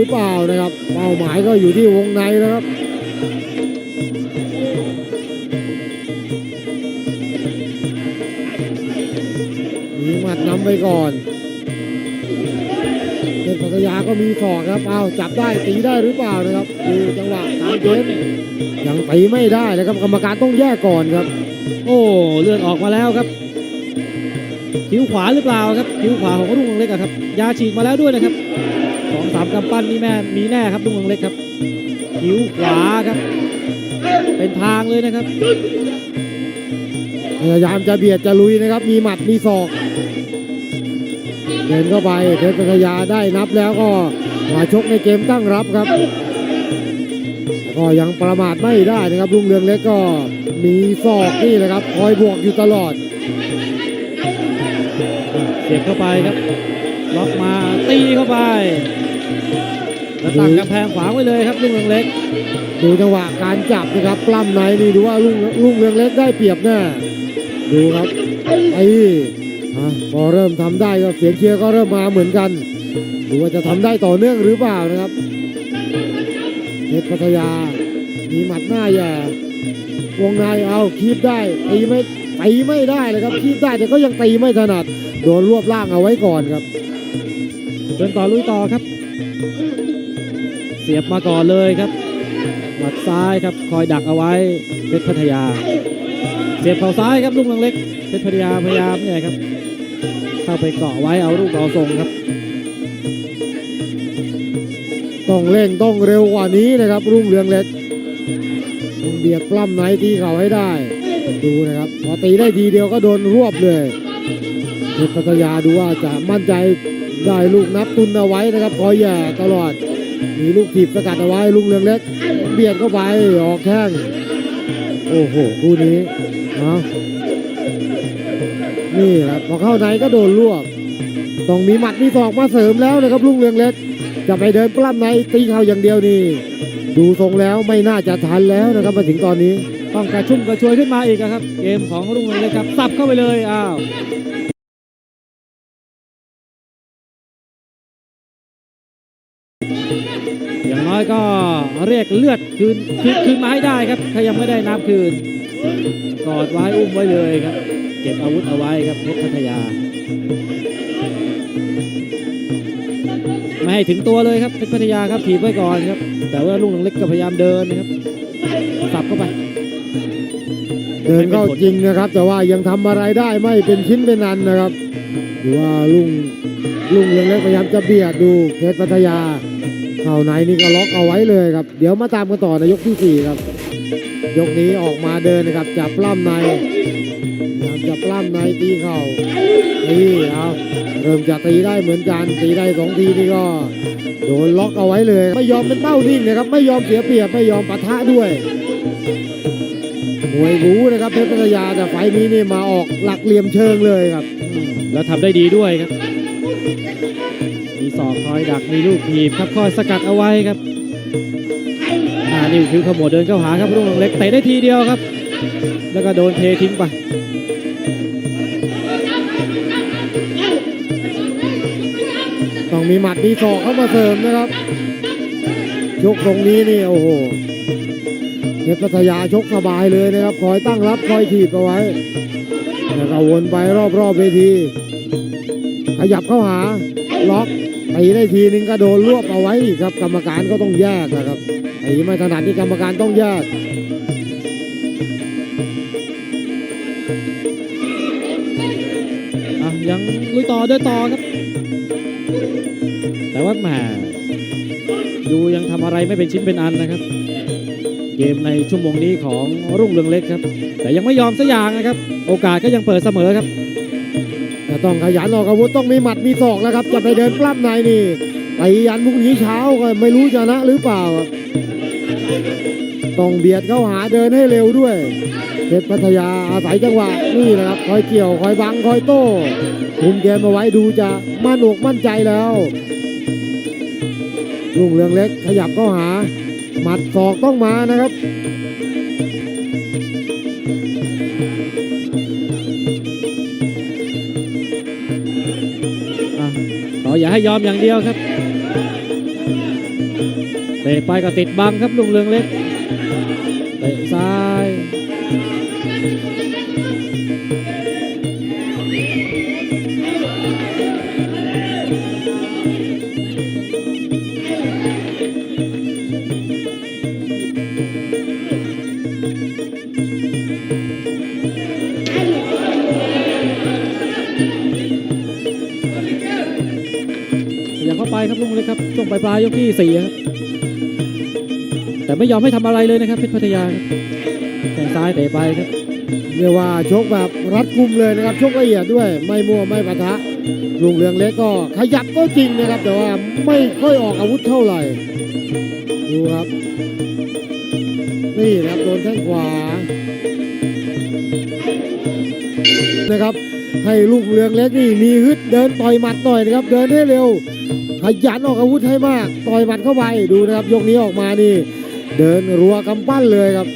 หรือเปล่านะครับ เป้าหมายก็อยู่ที่วงในนะครับมีหมัดนำไปก่อนเป็นปัตยาก็มีศอกครับเอาจับได้ตีได้หรือเปล่านะครับดูจังหวะการเดินยังตีไม่ได้นะครับ กรรมการต้องแยกก่อนครับ โอ้เลือดออกมาแล้วครับคิ้วขวาหรือเปล่าครับคิ้วขวาของรุ่งเรืองเล็กครับยาฉีกมาแล้วด้วยนะครับ องสามกำปั้นนี่แม่มีแน่ครับรุ่งเรืองเล็กครับคิ้วขวาครับ เป็นทางเลยนะครับพยายามจะเบียดจะลุยนะครับ มีหมัดมีศอกเดินเข้าไปเพชรพัทยาได้นับแล้วก็มาชกในเกมตั้งรับครับ ก็ยังประมาทไม่ได้นะครับลุงเรืองเล็กก็มีศอกนี่แหละครับคอยบวกอยู่ตลอด เสียบเข้าไปครับล็อกมาตีเข้าไป แล้วตั้งกำแพงขวางไว้เลยครับรุ่งเรืองเล็ก ดูจังหวะการจับนะครับปล้ำในนี่ดูว่าลุงลุงเรืองเล็กได้เปรียบแน่ดูครับไอ้พอเริ่มทำได้ก็เสียงเชียร์ก็เริ่มมาเหมือนกัน ดูว่าจะทำได้ต่อเนื่องหรือเปล่านะครับเพชรพัทยา มีหมัดหน้าแย่วงในเอาคีบได้ตีไม่ตีไม่ได้เลยครับคีบได้แต่ก็ยังตีไม่ถนัดโดนรวบล่างเอาไว้ก่อนครับเดินต่อลุยต่อครับ เสียบมาก่อนเลยครับหมัดซ้ายครับคอยดักเอาไว้เพชรพัทยา เสียบเข่าซ้ายครับลุงเรืองเล็กเพชรพัทยาพยายามเนี่ยครับ เข้าไปเกาะไว้เอาลูกเอาทรงครับ ต้องเร่งต้องเร็วกว่านี้นะครับ รุ่งเรืองเล็กต้องเบียดปล้ำไหนตีเขาให้ได้ ดูนะครับพอตีได้ทีเดียวก็โดนรวบเลยเพชรพัทยาดูว่าจะมั่นใจ ได้ลูกนับตุนเอาไว้นะครับคอยแย่ตลอด มีลูกถีบสกัดเอาไว้ลุงเรืองเล็ก เบียดเข้าไปออกแข้งโอ้โหคู่นี้เอานี่แหละพอเข้าในก็โดนรวบต้องมีหมัดมีศอกมาเสริมแล้วนะครับลุงเรืองเล็ก จะไปเดินปล้ำในตีเข่าอย่างเดียวนี่ดูทรงแล้วไม่น่าจะทันแล้วนะครับมาถึงตอนนี้ ต้องกระชุ่มกระชวยขึ้นมาอีกครับ เกมของรุ่งเรืองเล็กครับสับเข้าไปเลยอ้าว อยก็เรียกเลือดคืนคืนคืนมาให้ได้ครับถ้ายังไม่ได้น้ำคืนกอดไว้อุ้มไว้เลยครับ เก็บอาวุธเอาไว้ครับเพชรพัทยา ไม่ให้ถึงตัวเลยครับเพชรพัทยาครับถีบไว้ก่อนครับ แต่ว่าลุงเรืองเล็กก็พยายามเดินนะครับสับเข้าไปเดินเข้าจริงนะครับ แต่ว่ายังทำอะไรได้ไม่เป็นชิ้นเป็นอันนะครับดูว่าลุงลุงเรืองเล็กพยายามจะเบียดดูเพชรพัทยา เข้าในนี่ก็ล็อกเอาไว้เลยครับ เดี๋ยวมาตามกันต่อในยกที่สี่ครับ ยกนี้ออกมาเดินนะครับจับปล้ำในพยายามจะปล้ำในตีเข่านี่เอาเริ่มจะตีได้เหมือนกันตีได้สองทีนี่ก็โดนล็อกเอาไว้เลย ไม่ยอมเป็นเป้านิ่งนะครับ ไม่ยอมเสียเปรียบไม่ยอมปะทะด้วยมวยบูนะครับเพชรพัทยาแต่ไฟนี้นี่มาออกหลักเหลี่ยมเชิงเลยครับ แล้วทำได้ดีด้วยครับ มีศอกคอยดักมีลูกถีบครับคอยสกัดเอาไว้ครับอ่านี่คือขโมยเดินเข้าหาครับรุ่งเรืองเล็กเตะได้ทีเดียวครับ แล้วก็โดนเททิ้งไปต้องมีหมัดมีศอกเข้ามาเสริมนะครับชกตรงนี้นี่โอ้โหเพชรพัทยาชกสบายเลยนะครับคอยตั้งรับคอยถีบเอาไว้แล้วก็วนไปรอบๆเวที ขยับเข้าหาล็อก ตีได้ทีนึงก็โดนรวบเอาไว้อีกครับ กรรมการก็ต้องแยกนะครับตีไม่ถนัดนี่กรรมการต้องแยกอะยังลุยต่อเดินต่อครับ แต่ว่าแหมดูยังทำอะไรไม่เป็นชิ้นเป็นอันนะครับ เกมในชั่วโมงนี้ของรุ่งเรืองเล็กครับ แต่ยังไม่ยอมสักอย่างนะครับ โอกาสก็ยังเปิดเสมอครับ ต่ต้องขยันออกอาวุธต้องมีหมัดมีศอกแล้วครับ จะไปเดินปล้ำในนี่ไปยันพรุ่งนี้เช้าก็ไม่รู้จะนะหรือเปล่า ต้องเบียดเข้าหาเดินให้เร็วด้วยเพชรพัทยาอาศัยจังหวะนี่นะครับคอยเกี่ยวคอยบังคอยโต้คุมเกมเอาไว้ดูจะมั่นอกมั่นใจแล้วลุงเรืองเล็กขยับเข้าหา หมัดศอกต้องมานะครับ อย่าให้ยอมอย่างเดียวครับ เตะไปก็ติดบังครับลุงเรืองเล็ก ไปครับลุงเล็กครับช่วงปลายปลายยกที่สี่ครับแต่ไม่ยอมให้ทำอะไรเลยนะครับเพชรพัทยาแข้งซ้ายเตะไปครับเรียกว่าชกแบบรัดกุมเลยนะครับชกละเอียดด้วยไม่มั่วไม่ปะทะลุงเรืองเล็กก็ขยับก็จริงนะครับ แต่ว่าไม่ค่อยออกอาวุธเท่าไหร่ดูครับนี่นะครับโดนแข้งขวานะครับให้ลูกเรืองเล็กนี่มีฮึดเดินต่อยหมัดหน่อยนะครับ เดินให้เร็ว ขยันออกอาวุธให้มาก ต่อยหมัดเข้าไปดูนะครับยกนี้ออกมานี่ เดินรัวกำปั้นเลยครับ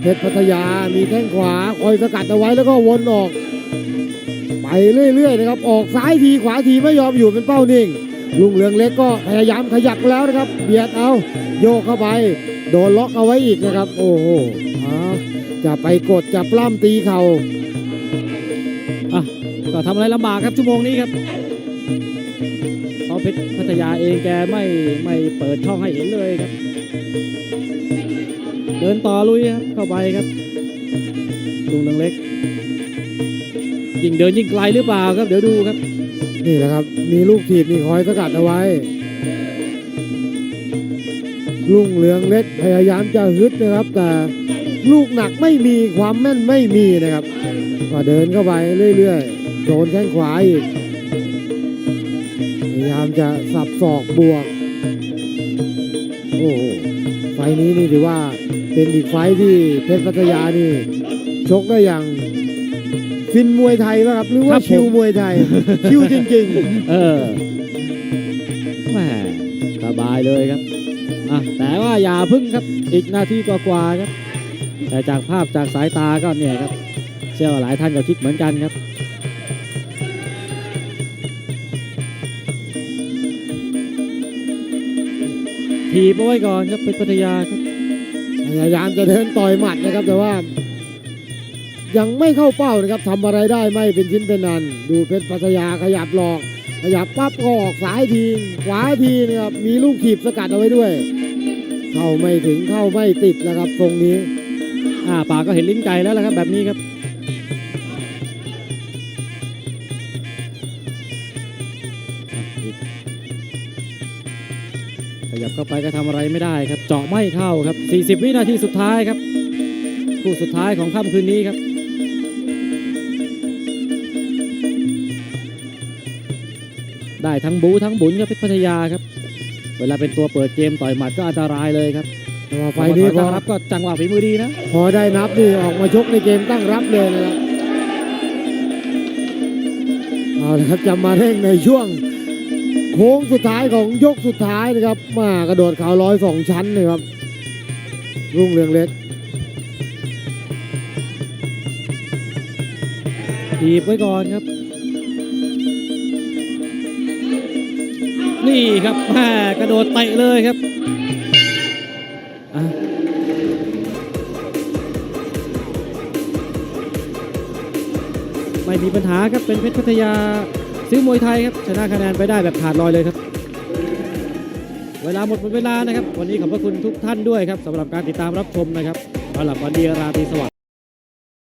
เพชรพัทยามีแข้งขวาคอยสกัดเอาไว้แล้วก็วนออก ไปเรื่อยๆนะครับ ออกซ้ายทีขวาทีไม่ยอมอยู่เป็นเป้านิ่งลุงเรืองเล็กก็พยายามขยับแล้วนะครับ เบียดเอาโยกเข้าไป โดนล็อกเอาไว้อีกนะครับ โอ้โหจะไปกดจะปล้ำตีเข่าก็ทำอะไรลำบากครับชั่วโมงนี้ครับ เพราะเพชรพัทยาเองแกไม่ไม่เปิดช่องให้เห็นเลยครับ เดินต่อลุยครับเข้าไปครับลุงเรืองเล็ก ยิ่งเดินยิ่งไกลหรือเปล่าครับ เดี๋ยวดูครับ นี่แหละครับ มีลูกถีบนี่คอยสกัดเอาไว้ลุงเหลืองเล็กพยายามจะฮึดนะครับ แต่ลูกหนักไม่มีความแม่นไม่มีนะครับ ก็เดินเข้าไปเรื่อยๆโดนแข้งขวาอีก ยายามจะสับศอกบวก โอ้โหไฟล์นี้นี่ถือว่าเป็นอีกไฟล์ที่เพชรพัทยานี่ชกได้อย่างฟินมวยไทยป่ะครับหรือครัว่าบผมคิวมวยไทย คิวจริงเออแหมสบายเลยครับอะแต่ว่าอย่าพึ่งครับอีกนาทีกว่าๆครับ แต่จากภาพจากสายตาก็เนี่ยครับเชื่อว่าหลายท่านก็คิดเหมือนกันครับ ทีบเอาไว้ก่อนครับเป็นพัทยาครับพยายามจะเดินต่อยหมัดนะครับแต่ว่า ยังไม่เข้าเป้านะครับทำอะไรได้ไม่เป็นชิ้นเป็นอัน ดูเพชรพัทยาขยับหลอก ขยับปั๊บก็ออกซ้ายทีขวาทีนะครับมีลูกถีบสกัดเอาไว้ด้วย เข้าไม่ถึงเข้าไม่ติดนะครับตรงนี้อ่าปากก็เห็นลิ้นไก่แล้วละครับแบบนี้ครับ ขยับเข้าไปก็ทำอะไรไม่ได้ครับ เจาะไม่เข้าครับ 40 วินาทีสุดท้ายครับ คู่สุดท้ายของค่ำคืนนี้ครับได้ทั้งบูทั้งบุญครับเพชรพัทยาครับ เวลาเป็นตัวเปิดเกมต่อยหมัดก็อันตรายเลยครับแต่ว่าไฟล์นี้พอตั้งรับก็จังหวะฝีมือดีนะ พอได้นับนี่ออกมาชกในเกมตั้งรับเลยนะครับเอาละครับจะมาเร่งในช่วง โค้งสุดท้ายของยกสุดท้ายนะครับ มากระโดดเขาร้อยสองชั้นนะครับ รุ่งเรืองเล็กถีบไว้ก่อนครับ นี่ครับแม่กระโดดเตะเลยครับไม่มีปัญหาครับเป็นเพชรพัทยา ซื้อมวยไทยครับชนะคะแนนไปได้แบบขาดลอยเลยครับ เวลาหมดหมดเวลานะครับ วันนี้ขอบพระคุณทุกท่านด้วยครับสำหรับการติดตามรับชมนะครับสำหรับวันดีราตรีสวัสดิ์